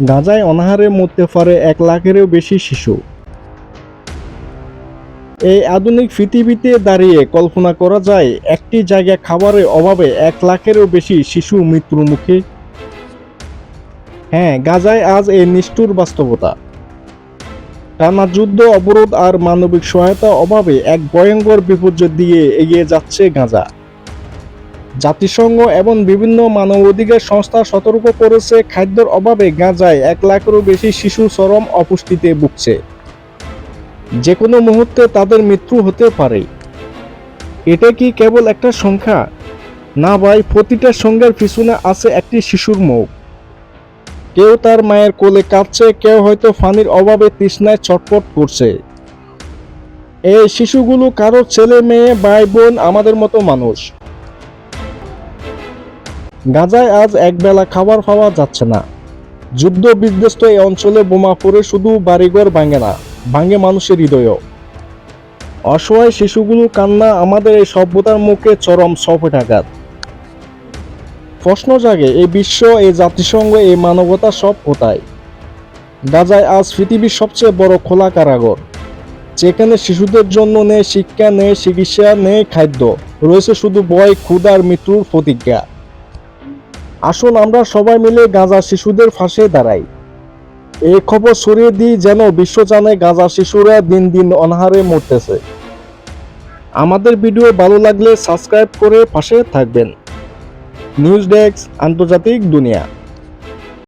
গাঁজায় অনাহারে মরতে পারে এক লাখেরও বেশি শিশু। এই আধুনিক পৃথিবীতে দাঁড়িয়ে কল্পনা করা যায়, একটি জায়গা খাবারের অভাবে এক লাখেরও বেশি শিশু মৃত্যুর মুখে। হ্যাঁ গাজায় আজ এই নিষ্ঠুর বাস্তবতা। টানা যুদ্ধ, অবরোধ আর মানবিক সহায়তা অভাবে এক ভয়ঙ্কর বিপর্যয় দিয়ে এগিয়ে যাচ্ছে গাজা। জাতিসংঘ এবং বিভিন্ন মানবাধিকার সংস্থা সতর্ক করেছে, খাদ্যের অভাবে গাঁজায় এক লাখেরও বেশি শিশু চরম অপুষ্টিতে ভুগছে। যে কোনো মুহূর্তে তাদের মৃত্যু হতে পারে। এটা কি কেবল একটা সংখ্যা? না ভাই, প্রতিটা সংখ্যার পিছনে আছে একটি শিশুর মুখ। কেউ তার মায়ের কোলে কাঁদছে, কেউ হয়তো পানির অভাবে তৃষ্ণায় ছটপট করছে। এই শিশুগুলো কারোর ছেলে, মেয়ে, ভাই, বোন, আমাদের মতো মানুষ। গাজায় আজ একবেলা খাবার পাওয়া যাচ্ছে না। যুদ্ধ বিধ্বস্ত এই অঞ্চলে বোমা পড়ে শুধু বাড়িঘর ভাঙে না, ভাঙে মানুষের হৃদয়ও। অসহায় শিশুগুলো কান্না আমাদের এই সভ্যতার মুখে চরম সফেটাঘাত প্রশ্ন জাগে, এই বিশ্ব, এই জাতিসংঘ, এই মানবতা সব কোথায়? গাজায় আজ পৃথিবীর সবচেয়ে বড় খোলা কারাগর। যেখানে শিশুদের জন্য নেই শিক্ষা, নেই চিকিৎসা, নেই খাদ্য, রয়েছে শুধু ভয় ক্ষুধার মৃত্যুর প্রতিজ্ঞা। আসুন আমরা সবাই মিলে গাঁজা শিশুদের ফাঁসে দাঁড়াই। এই খবর সরিয়ে দিই যেন বিশ্ব জানে গাঁজা শিশুরা দিন দিন অনাহারে মরতেছে। আমাদের ভিডিও ভালো লাগলে সাবস্ক্রাইব করে পাশে থাকবেন। নিউজ ডেস্ক, আন্তর্জাতিক দুনিয়া।